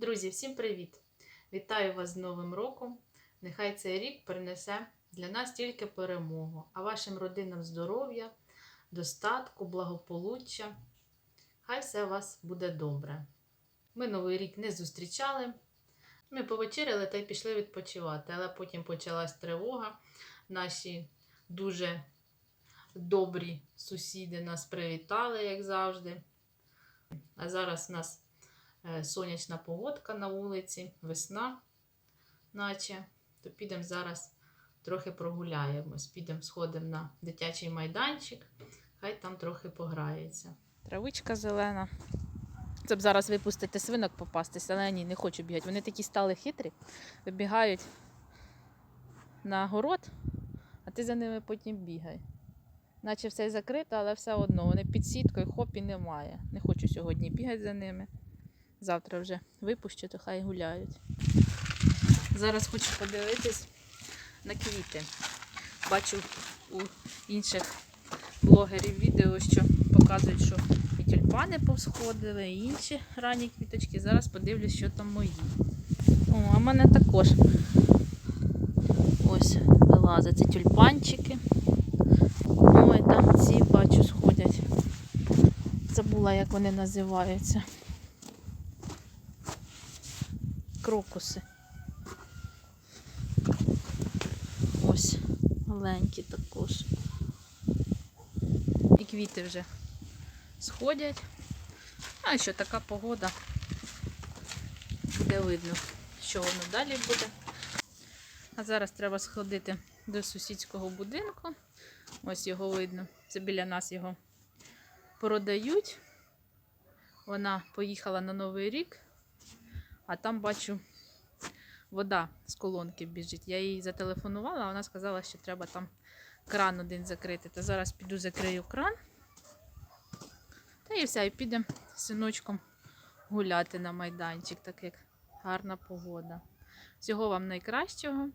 Друзі, всім привіт! Вітаю вас з Новим роком! Нехай цей рік принесе для нас тільки перемогу, а вашим родинам здоров'я, достатку, благополуччя. Хай все у вас буде добре. Ми Новий рік не зустрічали. Ми повечеряли та й пішли відпочивати, але потім почалась тривога. Наші дуже добрі сусіди нас привітали, як завжди. А зараз у нас сонячна погодка на вулиці, весна, наче. То підемо зараз трохи прогуляємось. Підемо сходимо на дитячий майданчик, хай там трохи пограється. Травичка зелена. Це б зараз випустити свинок попастися, але ні, не хочу бігати. Вони такі стали хитрі, вибігають на город, а ти за ними потім бігай. Наче все закрито, але все одно. Вони під сіткою, хоп і немає. Не хочу сьогодні бігати за ними. Завтра вже випущу, то хай гуляють. Зараз хочу подивитись на квіти. Бачу у інших блогерів відео, що показують, що і тюльпани повсходили, і інші ранні квіточки. Зараз подивлюсь, що там мої. О, а в мене також ось вилазять ці тюльпанчики. Ой, там ці бачу сходять. Забула, як вони називаються. Крокуси. Ось, маленькі також. І квіти вже сходять. А що така погода. Буде видно, що воно далі буде. А зараз треба сходити до сусідського будинку. Ось його видно. Це біля нас його продають. Вона поїхала на Новий рік, а там бачу вода з колонки біжить. Я їй зателефонувала, а вона сказала, що треба там кран один закрити. Та зараз піду закрию кран. Та і все, і підемо з синочком гуляти на майданчик, так як гарна погода. Всього вам найкращого.